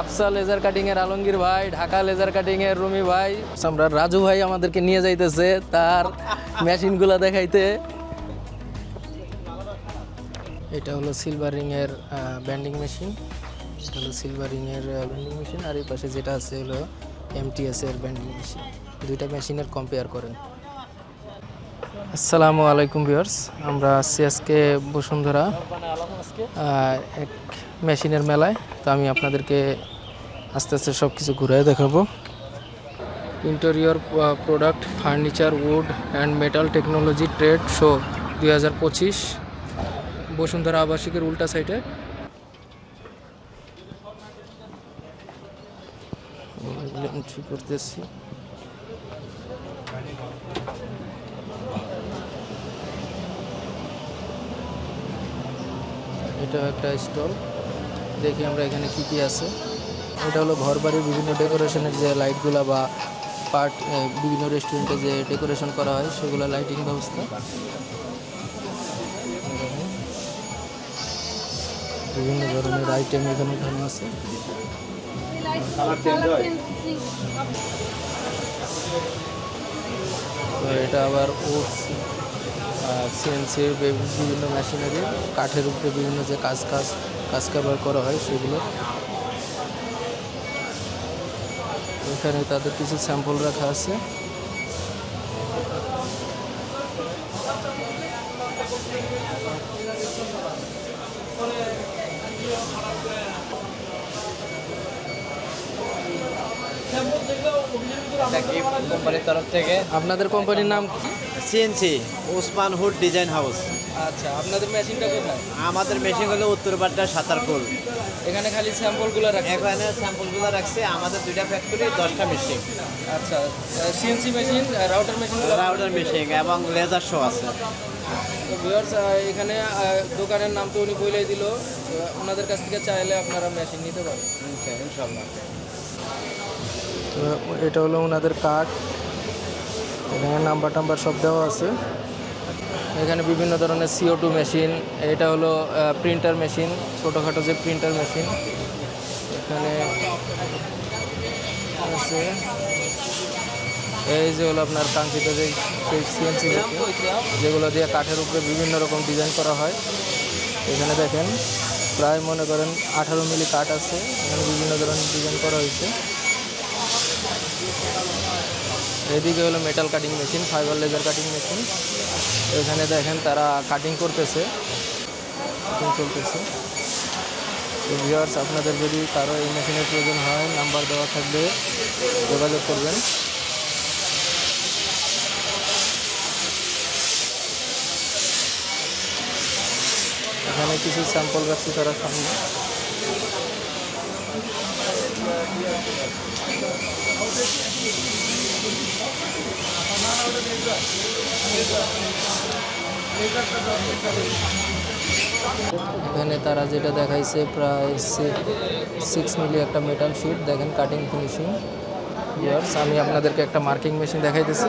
Afsa laser cutting এর আলমগীর ভাই, Dhaka laser cutting এর রুমি ভাই আমরা রাজু ভাই আমাদেরকে নিয়ে যাইতেছে তার মেশিনগুলো দেখাইতে। এটা হলো সিলভার এর ব্যান্ডিং মেশিন এটা হলো সিলভার এর ব্যান্ডিং মেশিন আর এই পাশে যেটা আছে হলো এমটিএস এর ব্যান্ডিং মেশিন দুইটা মেশিনের কম্পেয়ার করেন। আসসালামু আলাইকুম ভিউয়ার্স আমরা আছি আজকে বসুন্ধরা এক মেশিনের মেলায়। তো আমি আপনাদেরকে আস্তে আস্তে সব কিছু ঘুরে দেখাবো interior product furniture wood and metal technology trade show দুই হাজার পঁচিশ, বসুন্ধরা আবাসিকের উল্টা সাইডে করতেছি। এটা একটা স্টল দেখি আমরা এখানে কি কি আছে। এটা হলো ঘর বাড়ির বিভিন্ন ডেকোরেশনের যে লাইটগুলো বা পার্ট বিভিন্ন রেস্টুরেন্টে যে ডেকোরেশন করা হয়, সেগুলো লাইটিং ব্যবস্থা। বিভিন্ন ধরনের আইটেম এখানে উঠানো আছে। তো এটা আবার ওটস সিএনসির বিভিন্ন মেশিনারি কাঠের উপরে বিভিন্ন যে কাজ কাজ কাজ কারবার করা হয় সেগুলো। এখানে তাদের কিছু স্যাম্পল রাখা আছে। কোম্পানির তরফ থেকে? আপনাদের কোম্পানির নাম কি? CNC Osman hood design house আচ্ছা আপনাদের মেশিনটা কোথায়? আমাদের মেশিন হলো উত্তরপাড্ডা সাঁতারপুর এখানে খালি স্যাম্পলগুলো রাখছে? এখানে স্যাম্পলগুলো রাখছে আমাদের দুইটা ফ্যাক্টরি দশটা মেশিন আচ্ছা CNC machine router machine router machine এবং লেজার শো আছে। তো ভিউয়ার্স এখানে দোকানের নাম তো উনি বলেই দিল ওনাদের কাছ থেকে চাইলে আপনারা মেশিন নিতে পারেন। আচ্ছা, ইনশাল্লাহ। এটা হলো ওনাদের কার্ড এখানে নাম্বার টাম্বার সব দেওয়া আছে। এখানে বিভিন্ন ধরনের সিও টু মেশিন এটা হলো প্রিন্টার মেশিন ছোটোখাটো যে প্রিন্টার মেশিন এখানে আছে। এই যে হলো আপনার কাঙ্ক্ষিত যে সিএনসি যেগুলো দিয়ে কাঠের উপরে বিভিন্ন রকম ডিজাইন করা হয়। এখানে দেখেন, প্রায় মনে করেন আঠারো মিলি কাঠ আছে। এখানে বিভিন্ন ধরনের ডিজাইন করা হয়েছে। এদিকে হলো metal cutting machine fiber laser cutting machine এখানে দেখেন তারা কাটিং করতেছে কাটিং চলতেছে। ভিউয়ার্স আপনাদের যদি কারও এই মেশিনের প্রয়োজন হয় নাম্বার দেওয়া থাকবে, যোগাযোগ করবেন। এখানে কিছু স্যাম্পল রাখছি তারা সামনে। এখানে তারা যেটা দেখাইছে প্রায় সিক্স মিলি একটা মেটাল শিট দেখেন কাটিং ফিনিশিং ইয়ার্স আমি আপনাদেরকে একটা মার্কিং মেশিন দেখাইতেছি।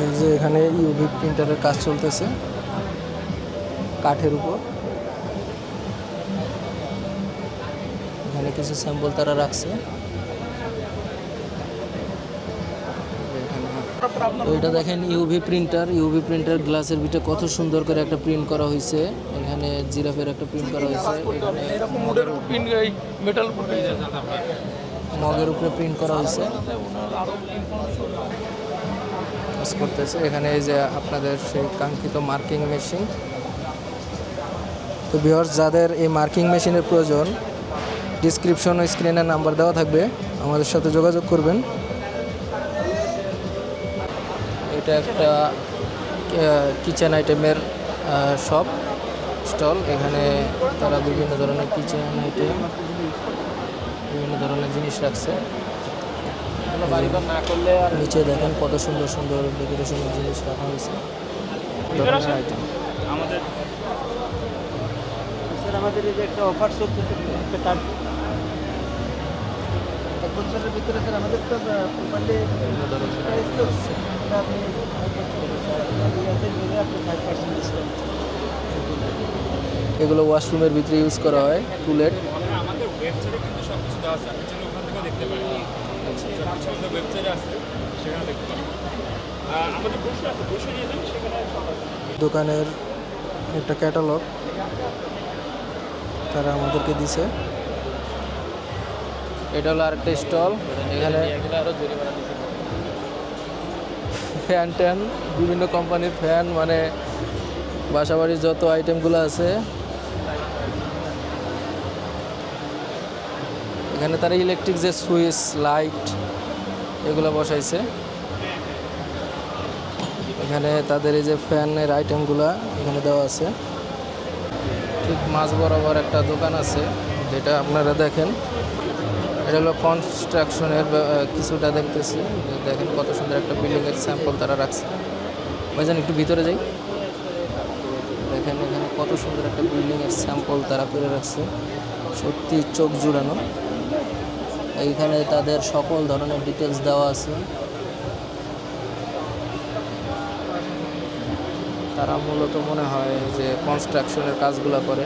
এই যে এখানে ইউভি প্রিন্টারের কাজ চলতেছে কাঠের উপর। এখানে কিছু স্যাম্পল তারা রাখছে। ওইটা দেখেন ইউভি প্রিন্টার ইউভি প্রিন্টার গ্লাসের ভিতরে কত সুন্দর করে একটা প্রিন্ট করা হয়েছে। এখানে জিরাফের একটা প্রিন্ট করা হয়েছে। মগের উপরে প্রিন্ট করা হয়েছে। কাজ করতেছে। এখানে এই যে আপনাদের সেই কাঙ্ক্ষিত মার্কিং মেশিন। তো ভিউয়ার্স যাদের এই মার্কিং মেশিনের প্রয়োজন ডিসক্রিপশন ও স্ক্রিনের নাম্বার দেওয়া থাকবে। আমাদের সাথে যোগাযোগ করবেন। এটা একটা কিচেন আইটেমের শপ স্টল এখানে তারা বিভিন্ন ধরনের কিচেন আইটেম বিভিন্ন ধরনের জিনিস রাখছে। নিচে দেখেন কত সুন্দর সুন্দর ডেকোরেশনের জিনিস রাখা হয়েছে। আমাদের স্যার আমাদের এই যে একটা অফার চলতেছে একটা কার্ড বছরের ভিতরে স্যার আমাদের তো প্রপারলি বিভিন্ন ধরনের item আছে। আপনি আপনি ফাইভ পার্সেন্ট ডিসকাউন্ট এগুলো ওয়াশরুমের ভিতরে ইউজ করা হয় টুলেট আমাদের ওয়েবসাইটে কিন্তু সব কিছু দেওয়া আছে আপনি ওখান থেকেও দেখতে পারেন ওয়েবসাইটে আছে সেখানে দেখতে পারেন। আমাদের ব্রোশার আছে ব্রোশার নিয়ে যান সেখানে দোকানের একটা ক্যাটালগ তারা আমাদেরকে দিছে। এটা হলো আরেকটা স্টল এখানে ফ্যান ট্যান বিভিন্ন কোম্পানির ফ্যান মানে বাসাবাড়ির যত আইটেমগুলো আছে এখানে তারা ইলেকট্রিক যে সুইচ লাইট এগুলো বসাইছে। এখানে তাদের এই যে ফ্যানের আইটেমগুলো এখানে দেওয়া আছে। ঠিক মাঝ বরাবর একটা দোকান আছে, যেটা আপনারা দেখেন। এটা হলো কনস্ট্রাকশনের কিছুটা দেখতেছি। দেখেন কত সুন্দর একটা বিল্ডিংয়ের স্যাম্পল তারা রাখছে। ভাইজান একটু ভিতরে যাই। দেখেন এখানে কত সুন্দর একটা বিল্ডিংয়ের স্যাম্পল তারা করে রাখছে। সত্যি চোখ জুড়ানো। এইখানে তাদের সকল ধরনের ডিটেলস দেওয়া আছে। তারা মূলত মনে হয় যে কনস্ট্রাকশনের কাজগুলো করে।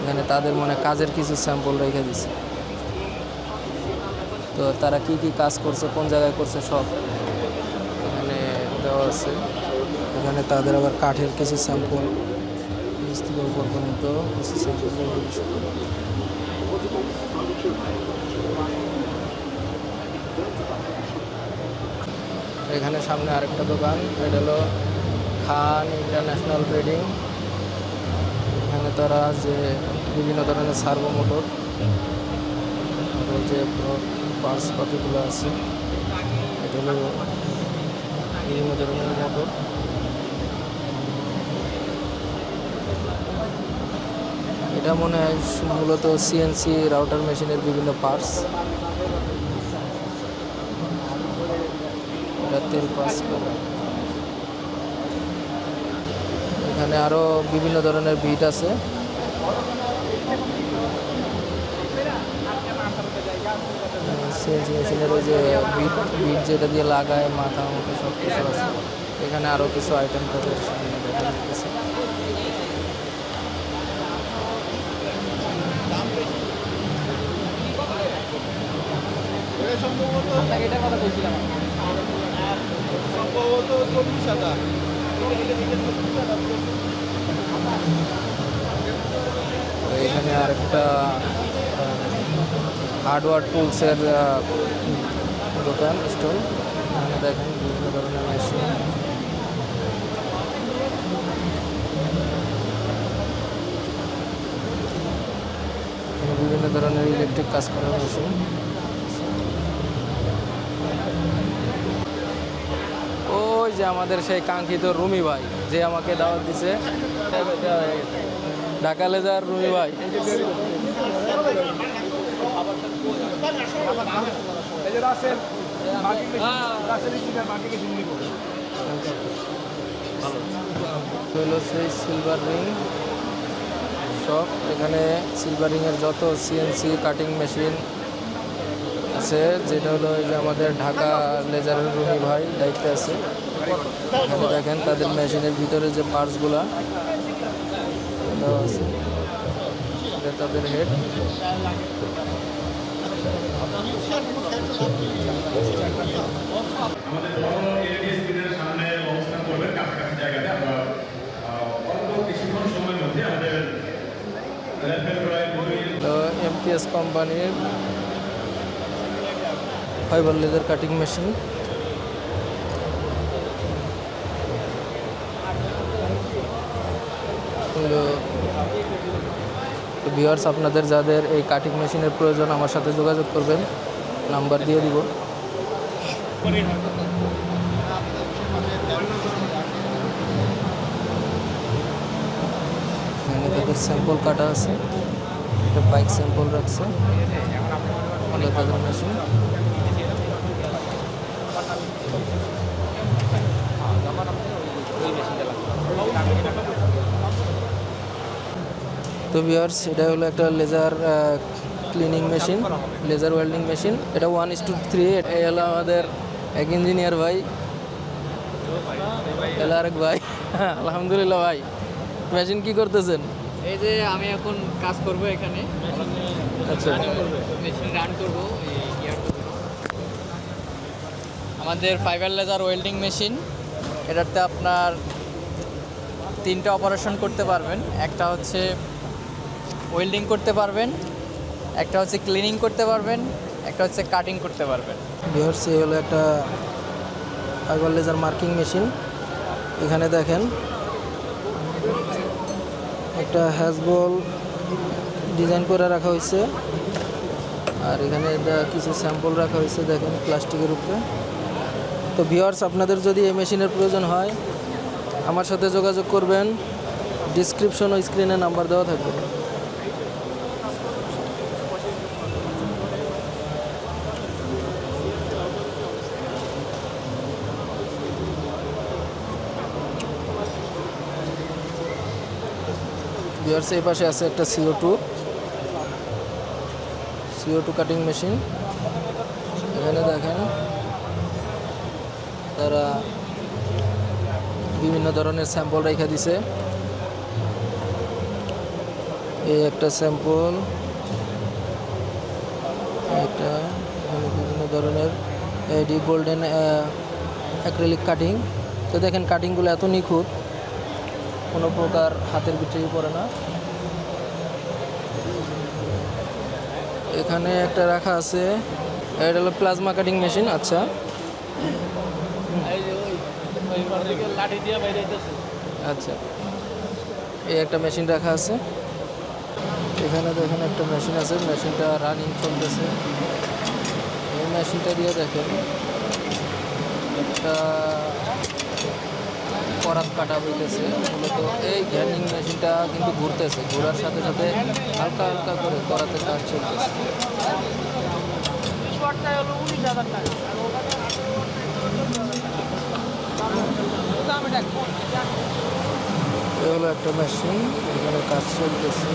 এখানে তাদের মনে কাজের কিছু স্যাম্পল রেখে দিছে। তো তারা কি কি কাজ করছে, কোন জায়গায় করছে সব এখানে দেওয়া আছে। এখানে তাদের আবার কাঠের কিছু স্যাম্পল নিচ পর্যন্ত। এখানে সামনে আরেকটা দোকান, এটা হলো খান ইন্টারন্যাশনাল ট্রেডিং এখানে তারা যে বিভিন্ন ধরনের সার্ভো মোটর যে পার্স পাতিগুলো আছে, এটা হলো বিভিন্ন ধরনের মোটর এটা মনে হয় মূলত সিএনসি রাউটার মেশিনের বিভিন্ন পার্টস এটা তেল করে। এখানে আরও বিভিন্ন ধরনের বিট আছে। সিএনসি মেশিনের ওই যে বিট বিট যেটা দিয়ে লাগায়, মাথা মতো সব কিছু আছে। এখানে আরও কিছু আইটেম তাদের সম্ভবত চব্বিশ হাজার। তো এখানে আরেকটা হার্ডওয়্যার টুলসের দোকান স্টল এখানে দেখেন বিভিন্ন ধরনের মেশিন বিভিন্ন ধরনের ইলেকট্রিক কাজ করার মেশিন ওই যে আমাদের সেই কাঙ্ক্ষিত রুমি ভাই, যে আমাকে দাওয়াত দিছে। ঢাকা লেজার রুমি ভাই। সেই সিলভার রিং শপ এখানে সিলভার রিংয়ের যত সিএনসি কাটিং মেশিন আছে, যেটা হলো যে আমাদের ঢাকা লেজারের রুমি ভাই দায়িত্বে আছে। দেখেন তাদের মেশিনের ভিতরে যে পার্টসগুলা দেওয়া আছে। এটা তাদের হেড আমাদের বড় এলইডি স্ক্রিনের সামনে অবস্থান তো ভিউয়ার্স আপনাদের যাদের এই কাটিং মেশিনের প্রয়োজন, আমার সাথে যোগাযোগ করবেন নাম্বার দিয়ে দিব। তাদের স্যাম্পল কাটা আছে, একটা বাইক স্যাম্পল রাখছে, হলো তাদের মেশিন তো ভিউয়ার্স এটা হলো একটা laser cleaning machine laser welding machine এটা ওয়ান ইস টু থ্রি এই হলো আমাদের এক ইঞ্জিনিয়ার ভাই। এলো আরেক ভাই। আলহামদুলিল্লাহ ভাই। মেশিন কি করতেছেন? এই যে আমি এখন কাজ করব এখানে। আচ্ছা। মেশিন রান করব আমাদের ফাইবার লেজার ওয়েল্ডিং মেশিন এটাতে আপনার তিনটা অপারেশন করতে পারবেন। একটা হচ্ছে ওয়েল্ডিং করতে পারবেন, একটা হচ্ছে ক্লিনিং করতে পারবেন, একটা হচ্ছে কাটিং করতে পারবেন। এই হলো একটা ফাইবার লেজার মার্কিং মেশিন এখানে দেখেন, একটা হ্যাজবল ডিজাইন করে রাখা হয়েছে। আর এখানে কিছু স্যাম্পল রাখা হয়েছে, দেখেন প্লাস্টিকের উপরে। তো ভিউয়ার্স আপনাদের যদি এই মেশিনের প্রয়োজন হয়, আমার সাথে যোগাযোগ করবেন। ডিসক্রিপশন ও স্ক্রিনে নাম্বার দেওয়া থাকবে। ভিউয়ার্স, এই পাশে আছে একটা C O two C O two cutting machine এখানে দেখেন তারা বিভিন্ন ধরনের স্যাম্পল রেখে দিছে। এই একটা স্যাম্পল, এটা বিভিন্ন ধরনের এডি গোল্ডেন অ্যাক্রেলিক কাটিং তো দেখেন কাটিংগুলো এত নিখুঁত। কোনো প্রকার হাতের ভিতরেই পড়ে না। এখানে একটা রাখা আছে, এটা হলো প্লাজমা কাটিং মেশিন আচ্ছা। আচ্ছা। এই একটা মেশিন রাখা আছে। এখানে দেখেন একটা মেশিন আছে, মেশিনটা রানিং চলতেছে। এই মেশিনটা দিয়ে দেখেন, একটা করাত কাটা হইতেছে। মূলত এই গ্যান্ডিং মেশিনটা কিন্তু ঘুরতেছে, ঘোরার সাথে সাথে হালকা হালকা করে করাতে কাজ চলতেছে। এ হলো একটা মেশিন এখানে কাজ চলতেছে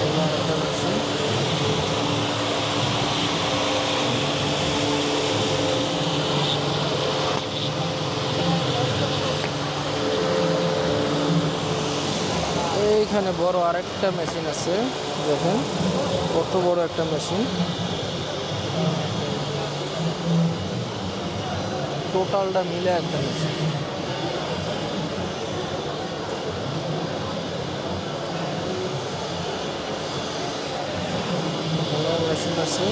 এ হলো একটা মেশিন এইখানে বড় আরেকটা মেশিন আছে, দেখেন, কত বড় একটা মেশিন। টোটালটা মিলে একটা মেশিন। মেশিন আছে।